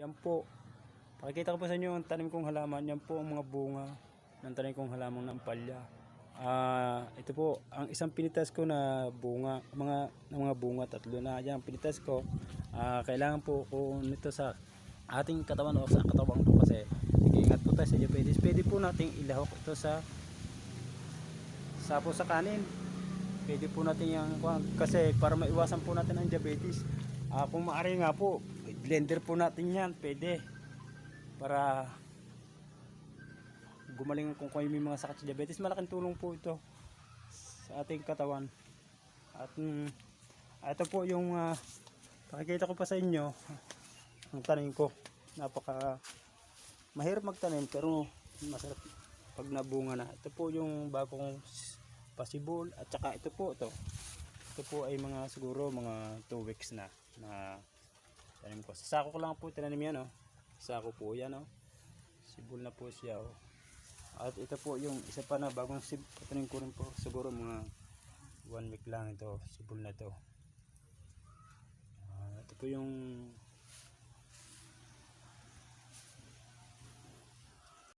Yan po. Pakikita ko po sa inyo ang tanim kong halaman. Yan po ang mga bunga ng tanim kong halaman ng palya. Ah, ito po ang isang pinitas ko na bunga, mga mga bunga tatlo na yan pinitas ko. Ah, kailangan po ko nito sa ating katawan o sa katawan po kasi ingat po tayo sa diabetes. Pwede po nating ilahok ito sa sapo sa kanin. Pwede po natin yung kasi para maiwasan po natin ang diabetes. Ah, kung maaari nga po, blender po natin yan, pwede. Para gumaling kung kayo may mga sakit sa diabetes, malaking tulong po ito sa ating katawan. At mm, ito po yung ah, pakikita ko pa sa inyo ang tanim ko. Napaka mahirap magtanim pero masarap pag nabunga na. Ito po yung bagong pasibol at saka ito po ito. Ito po ay mga siguro mga 2 weeks na na tanim ko. Sa sako ko lang po tinanim yan oh. Sako po yan oh. Sibol na po siya oh. At ito po yung isa pa na bagong sib tanim ko rin po siguro mga 1 week lang ito sibol na to. Ah, ito po yung